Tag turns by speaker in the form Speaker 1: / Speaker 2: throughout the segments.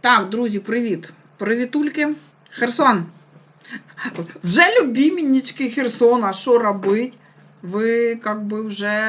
Speaker 1: Так, друзі, привіт. Привітульки. Херсон. Вже любіміннички Херсона, що робить? Ви як би вже.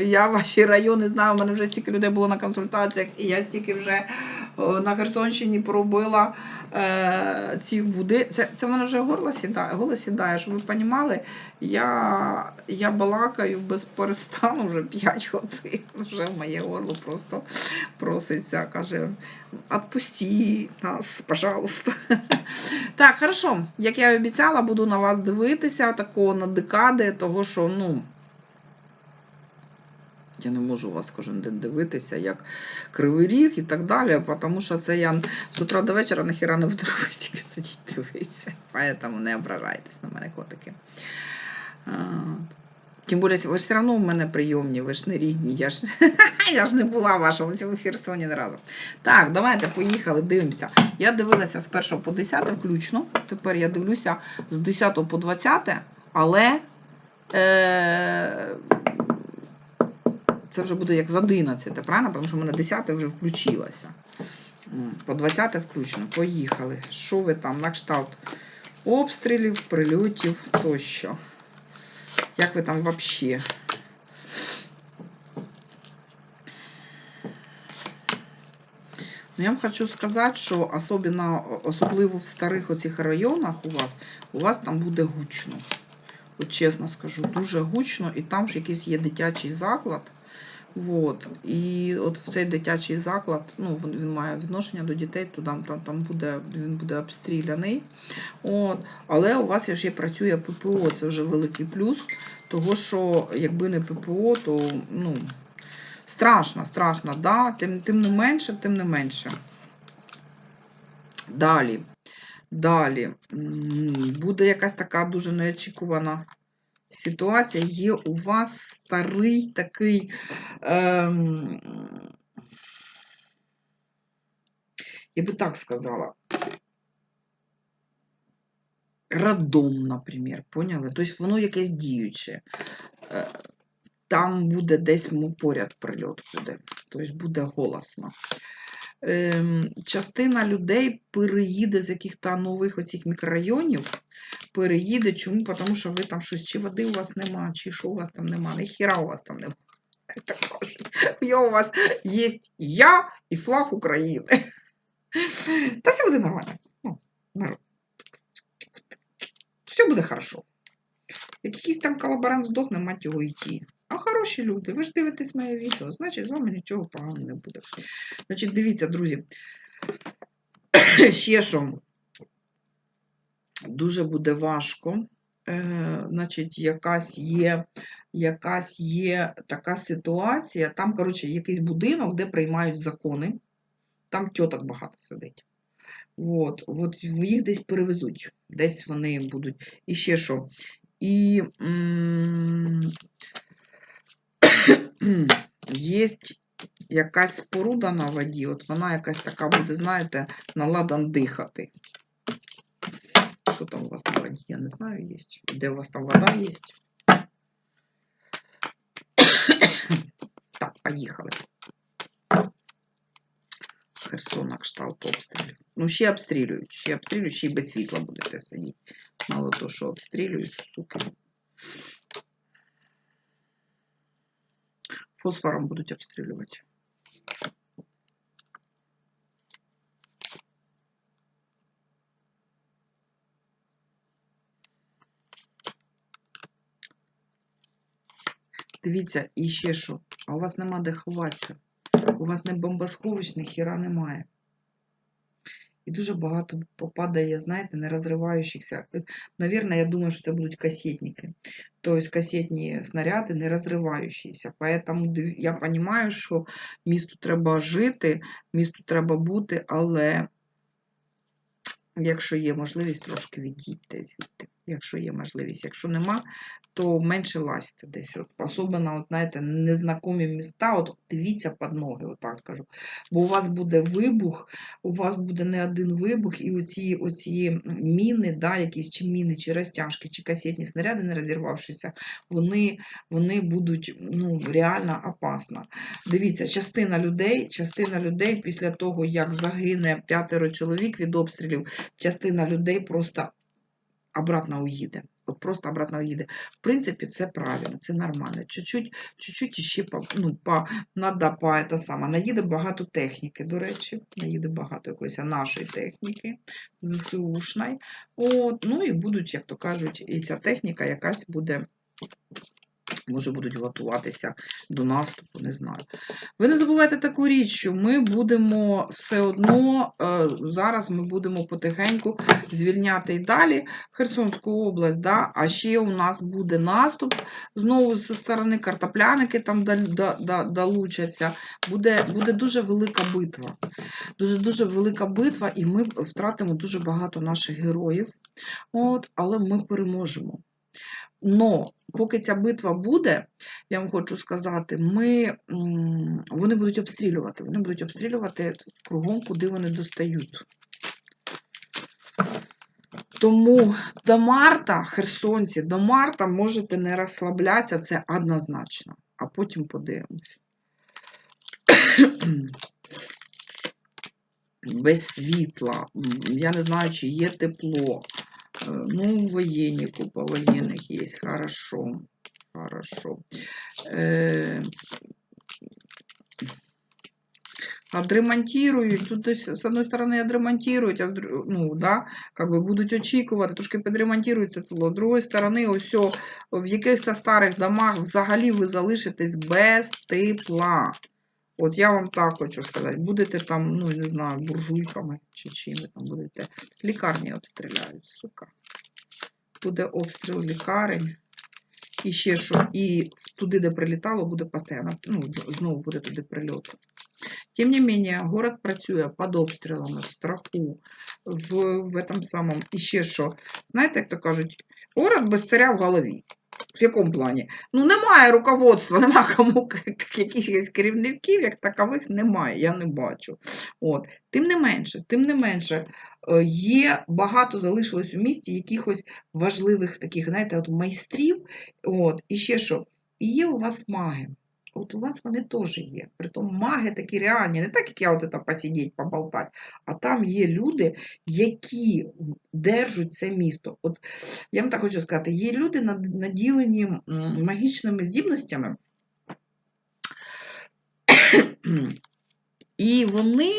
Speaker 1: Я ваші райони знаю, у мене вже стільки людей було на консультаціях, і я стільки вже на Херсонщині пробила е, цих буди. Це, це в вже горло сідає, голос сідає, щоб ви розуміли, я, я балакаю без перестану вже 5 годин. Вже моє горло просто проситься, каже, отпусти нас, пожалуйста. Так, хорошо. Як я і обіцяла, буду на вас дивитися такого на декади, того що, ну. Я не можу вас кожен день дивитися, як Кривий Ріг і так далі, тому що це я з утра до вечора нахіра не буду робити, сидіть дивитися. Поэтому не ображайтесь на мене, котики. Тим більше, ви ж все одно у мене прийомні, ви ж не рідні. Я ж, я ж не була в вашому цьому Херсоні не разу. Так, давайте поїхали, дивимося. Я дивилася з 1 по 10 включно. Тепер я дивлюся з 10 по 20, але е, це вже буде як з 11, правильно? Тому що в мене 10 вже включилося. По 20 включно. Поїхали. Що ви там? На кшталт обстрілів, прильотів тощо. Як ви там взагалі? Ну, я вам хочу сказати, що особливо, особливо в старих оцих районах у вас, у вас там буде гучно. От чесно скажу, дуже гучно, і там ж якийсь є дитячий заклад. Вот. І от в цей дитячий заклад, ну, він, він має відношення до дітей, то там, там, там буде, він буде обстріляний. От. Але у вас ще працює ППО, це вже великий плюс. Того, що якби не ППО, то ну, страшно, страшно, да? тим, тим не менше, тим не менше. Далі. Далі. Буде якась така дуже неочікувана ситуація. Є у вас старий такий. Ем, я би так сказала. Радом, наприклад, поняли? Тобто воно якесь діюче. Е, Там буде десь поряд прильот буде. Тобто буде голосно. Ем, частина людей переїде з яких-то нових оцих мікрорайонів, переїде. Чому? Тому що ви там щось, чи води у вас нема, чи що у вас там нема, ні хіра у вас там нема. Я у вас є я і флаг України. Та все буде нормально. Ну. Все буде хорошо. Як якийсь там колаборант здохне, мать його йти. А хороші люди, ви ж дивитесь моє відео, значить, з вами нічого поганого не буде. Значить, дивіться, друзі. Ще що дуже буде важко. Е, значить, якась є, якась є така ситуація. Там, коротше, якийсь будинок, де приймають закони. Там тьоток багато сидить. От, от їх десь перевезуть, десь вони будуть. І ще що. І м, є якась споруда на воді, от вона якась така буде, знаєте, наладан дихати. Що там у вас на воді? Я не знаю, є. Де у вас там вода є? Так, поїхали. Херсон на кшталт обстрілів. Ну, ще обстрілюють, ще обстрілюють, ще й без світла будете сидіти. Мало то, що обстрілюють, суки. Фосфором будуть обстрілювати. Дивіться, і ще що. А у вас нема де ховатися. У вас не бомбосховищ, ні хіра немає. І дуже багато попадає, знаєте, не розриваючихся. Навірно, я думаю, що це будуть касетники. Тобто касетні снаряди не розриваючіся. Поэтому я розумію, що місту треба жити, місту треба бути, але якщо є можливість, трошки відійдьте звідти. Якщо є можливість. Якщо нема, то менше лазьте десь. От, особливо, от, знаєте, незнакомі міста, от дивіться під ноги, отак скажу. Бо у вас буде вибух, у вас буде не один вибух, і оці, оці міни, да, якісь чи міни, чи розтяжки, чи касетні снаряди, не розірвавшися, вони, вони будуть ну, реально опасно. Дивіться, частина людей, частина людей після того, як загине п'ятеро чоловік від обстрілів, частина людей просто обратно уїде. От просто обратно уїде. В принципі, це правильно, це нормально. Чуть-чуть, чуть-чуть іще по, ну, по, надо по это саме. Наїде багато техніки, до речі, наїде багато якоїсь нашої техніки, ЗСУшної. От, ну і будуть, як то кажуть, і ця техніка якась буде. Може, будуть готуватися до наступу, не знаю. Ви не забувайте таку річ, що ми будемо все одно, е, зараз ми будемо потихеньку звільняти і далі Херсонську область, да? а ще у нас буде наступ знову зі сторони картопляники там долучаться. Буде, буде дуже велика битва. Дуже-дуже велика битва, і ми втратимо дуже багато наших героїв. От, але ми переможемо. Но поки ця битва буде, я вам хочу сказати, ми, вони будуть обстрілювати. Вони будуть обстрілювати кругом, куди вони достають. Тому до марта, херсонці, до марта можете не розслаблятися, це однозначно. А потім подивимось. Без світла, я не знаю, чи є тепло. Ну, воєнні, купа воєнних є, хорошо. Хорошо. Е, Отремонтирують, тут десь, з одної сторони отремонтирують, а ну, да, как би будуть очікувати, трошки підремонтують це тепло. З другої сторони, ось в якихось старих домах взагалі ви залишитесь без тепла. От я вам так хочу сказати, будете там, ну, не знаю, буржуйками чи чим ви там будете. Лікарні обстріляють, сука. Буде обстріл лікарень. І ще що, і туди, де прилітало, буде постійно, ну, знову буде туди прильот. Тим не менее, город працює під обстрілами, в страху, в, в этом самому. І ще що, знаєте, як то кажуть, город без царя в голові. В якому плані? Ну, немає руководства, немає кому якихось керівників, як такових немає, я не бачу. От. Тим не менше, тим не менше, е, є багато залишилось у місті якихось важливих таких, знаєте, от майстрів. От. І ще що, і є у вас маги. От у вас вони теж є. Притом маги такі реальні, не так, як я от це посидіть, поболтати, а там є люди, які держать це місто. От я вам так хочу сказати, є люди наділені магічними здібностями, і вони.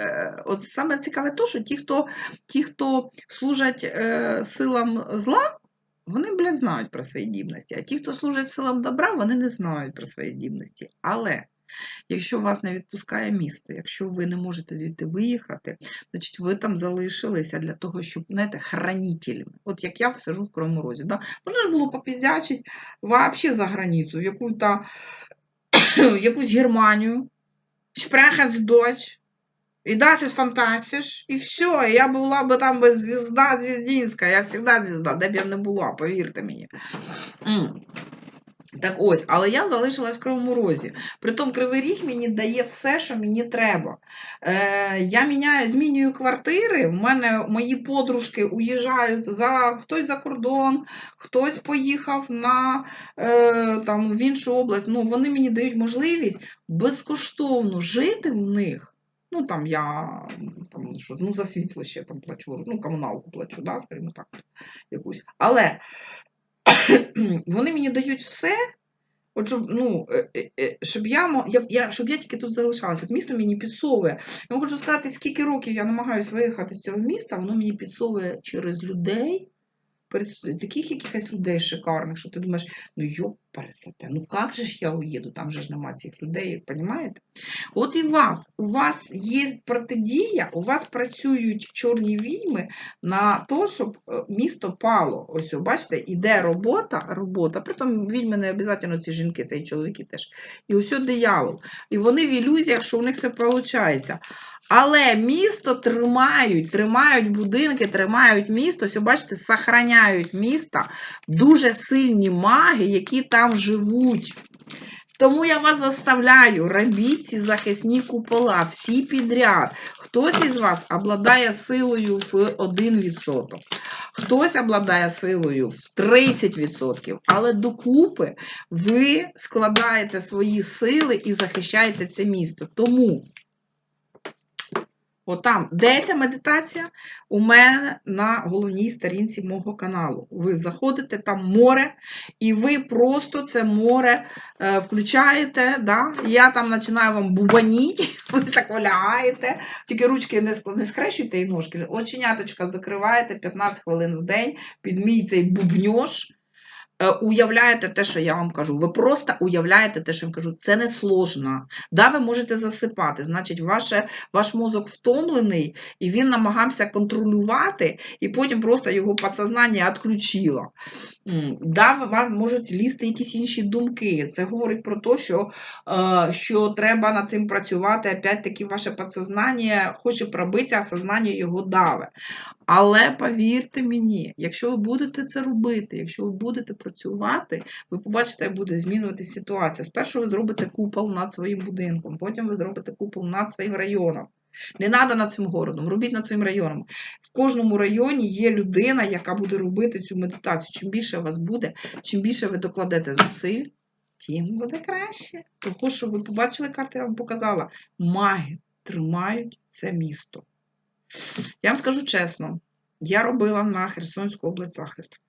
Speaker 1: е, От саме цікаве то, що ті, хто, ті, хто служать е, силам зла, вони, блядь, знають про свої здібності. А ті, хто служать силам добра, вони не знають про свої здібності. Але якщо вас не відпускає місто, якщо ви не можете звідти виїхати, значить ви там залишилися для того, щоб, знаєте, хранителями. От як я сижу в Кривому Розі. Да? Можна ж було попіздячить вообще за границю, в якусь Германію, шпрехать дочь, и ist fantastisch, і все, я була би там би звізда звіздінська, я завжди звізда, де б я не була, повірте мені. Так ось, але я залишилась в Кривому Розі. Притом Кривий Ріг мені дає все, що мені треба. Е, я міняю, змінюю квартири, в мене мої подружки уїжджають за, хтось за кордон, хтось поїхав на, е, там, в іншу область. Ну, вони мені дають можливість безкоштовно жити в них. Ну, там я там, що, ну, за світло ще там плачу, ну, комуналку плачу, да, скажімо так, якусь. Але вони мені дають все, от щоб, ну, е, е, е, щоб, я, я, щоб я тільки тут залишалась. От місто мені підсовує. Я хочу сказати, скільки років я намагаюся виїхати з цього міста, воно мені підсовує через людей, таких якихось людей шикарних, що ти думаєш, ну йоп, пересете, ну як же ж я уїду, там же ж нема цих людей, розумієте? От і вас, у вас є протидія, у вас працюють чорні відьми на те, щоб е, місто пало. Ось, бачите, іде робота, робота. Притом відьми не обов'язково ці жінки, це і чоловіки теж. І ось диявол. І вони в ілюзіях, що у них все виходить. Але місто тримають, тримають будинки, тримають місто. Ось, бачите, сохраняють місто дуже сильні маги, які там живуть. Тому я вас заставляю, робіть ці захисні купола, всі підряд. Хтось із вас обладає силою в 1%, хтось обладає силою в 30%, але докупи ви складаєте свої сили і захищаєте це місто. Тому Отам, де ця медитація? У мене на головній сторінці мого каналу. Ви заходите, там море, і ви просто це море е, включаєте. Да? Я там починаю вам бубаніти, ви так олягаєте, тільки ручки не, не скрещуйте і ножки. Оченяточка закриваєте 15 хвилин в день, під мій цей бубньош. Е, Уявляєте те, що я вам кажу. Ви просто уявляєте те, що я вам кажу. Це не сложно. Да, ви можете засипати. Значить, ваше, ваш мозок втомлений, і він намагався контролювати, і потім просто його підсознання відключило. Да, вам можуть лізти якісь інші думки. Це говорить про те, що, е, що треба над цим працювати. Опять-таки, ваше підсознання хоче пробитися, а сознання його даве. Але повірте мені, якщо ви будете це робити, якщо ви будете працювати, ви побачите, як буде змінюватися ситуація. Спершу ви зробите купол над своїм будинком, потім ви зробите купол над своїм районом. Не треба над цим городом, робіть над своїм районом. В кожному районі є людина, яка буде робити цю медитацію. Чим більше вас буде, чим більше ви докладете зусиль, тим буде краще. Тому що ви побачили карти, я вам показала. Маги тримають це місто. Я вам скажу чесно, я робила на Херсонську область захист.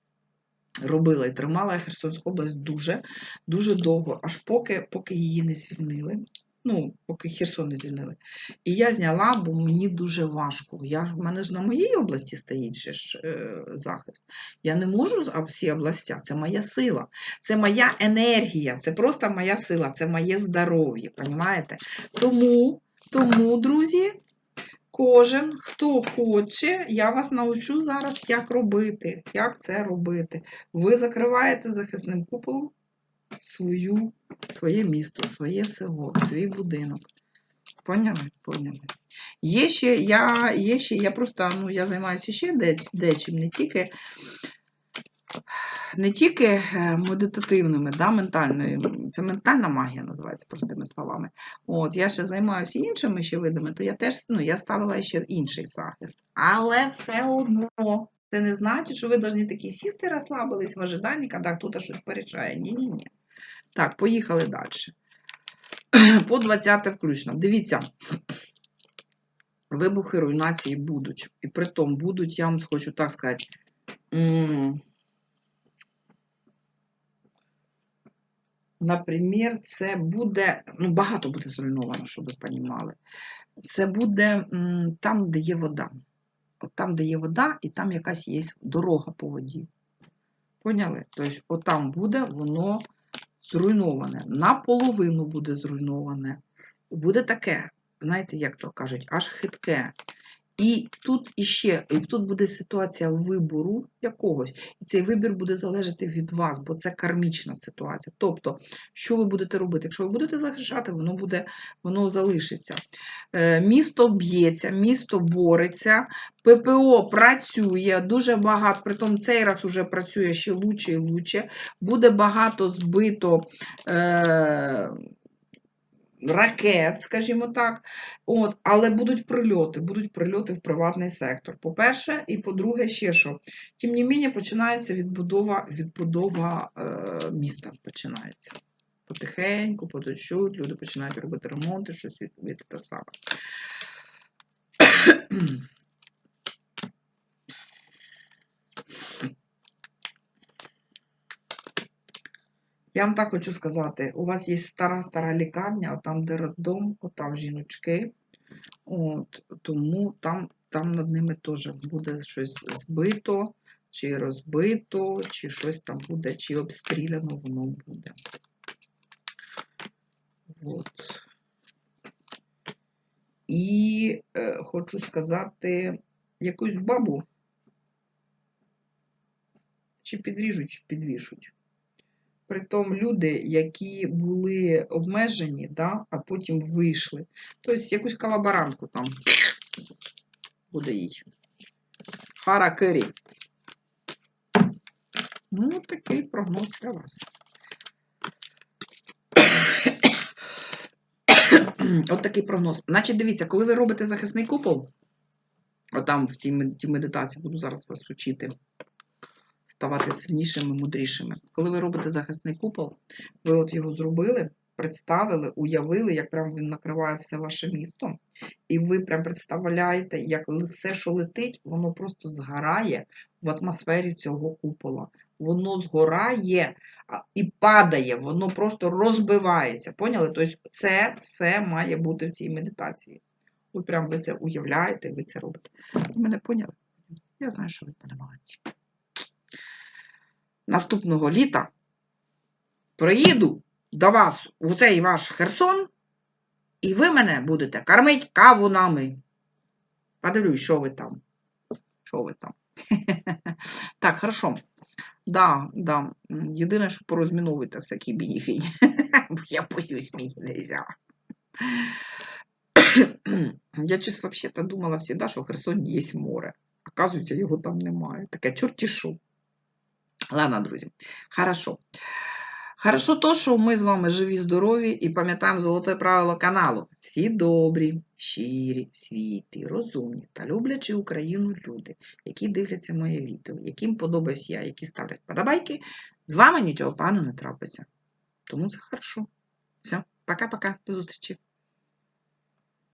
Speaker 1: Робила і тримала Херсонську область дуже, дуже довго, аж поки, поки її не звільнили. Ну, поки Херсон не звільнили. І я зняла, бо мені дуже важко. Я, в мене ж на моїй області стоїть ще ж е, захист. Я не можу з- всі області, це моя сила, це моя енергія, це просто моя сила, це моє здоров'я. Тому, тому, друзі, Кожен, хто хоче, я вас навчу зараз, як робити, як це робити. Ви закриваєте захисним куполом свою, своє місто, своє село, свій будинок. Поняли? Поняли. Є ще, я, є ще, я просто ну, я займаюся ще дечим, не тільки, не тільки е, медитативними, да, ментальною. Це ментальна магія називається простими словами. От, я ще займаюся іншими ще видами, то я теж ну, я ставила ще інший захист. Але все одно це не значить, що ви повинні такі сісти, розслабились в ожиданні, коли хтось щось порішає. Ні-ні-ні. Так, поїхали далі. По 20 включно. Дивіться. Вибухи руйнації будуть. І при тому будуть, я вам хочу так сказати. Наприклад, це буде, ну, багато буде зруйновано, щоб ви розуміли. Це буде там, де є вода. От там, де є вода, і там якась є дорога по воді. Поняли? Тобто, отам буде воно зруйноване. Наполовину буде зруйноване. Буде таке, знаєте, як то кажуть, аж хитке. І тут іще, і тут буде ситуація вибору якогось, і цей вибір буде залежати від вас, бо це кармічна ситуація. Тобто, що ви будете робити? Якщо ви будете захищати, воно буде, воно залишиться. Е, Місто б'ється, місто бореться, ППО працює дуже багато, притом цей раз уже працює ще лучше і лучше. Буде багато збито. Е, ракет, скажімо так. От, але будуть прильоти, будуть прильоти в приватний сектор. По-перше, і по-друге, ще що. Тим не мені, починається відбудова, відбудова е, міста. Починається. Потихеньку, поточуть, люди починають робити ремонти, щось від, від те саме. Я вам так хочу сказати, у вас є стара-стара лікарня, от там, де роддом, там жіночки. От, тому там, там над ними теж буде щось збито, чи розбито, чи щось там буде, чи обстріляно воно буде. От. І е, хочу сказати, якусь бабу чи підріжуть, чи підвішуть. Притом люди, які були обмежені, да, а потім вийшли. Тобто якусь колаборантку там буде їй. Харакирі. Ну, такий прогноз для вас. От такий прогноз. Значить, дивіться, коли ви робите захисний купол, отам в тій, медитації буду зараз вас вчити ставати сильнішими, мудрішими. Коли ви робите захисний купол, ви от його зробили, представили, уявили, як прям він накриває все ваше місто, і ви прям представляєте, як все, що летить, воно просто згорає в атмосфері цього купола. Воно згорає і падає, воно просто розбивається. Поняли? Тобто це все має бути в цій медитації. Ви прям ви це уявляєте, ви це робите. Ви мене поняли? Я знаю, що ви мене молодці. Наступного літа приїду до вас у цей ваш Херсон, і ви мене будете кормити кавунами. Подивлюсь, що ви там. Що ви там? Так, хорошо. Да, да. Єдине, що порозміновуйте всякі бініфіні. Бо я боюсь, мені нельзя. Я щось взагалі думала всегда, що в Херсоні є море. Оказується, його там немає. Таке чорті що. Ладно, друзі. Хорошо. Хорошо то, що ми з вами живі, здорові і пам'ятаємо золоте правило каналу. Всі добрі, щирі, світлі, розумні та люблячі Україну люди, які дивляться моє відео, яким подобаюсь я, які ставлять подобайки, з вами нічого пану не трапиться. Тому це хорошо. Все, пока-пока, до зустрічі.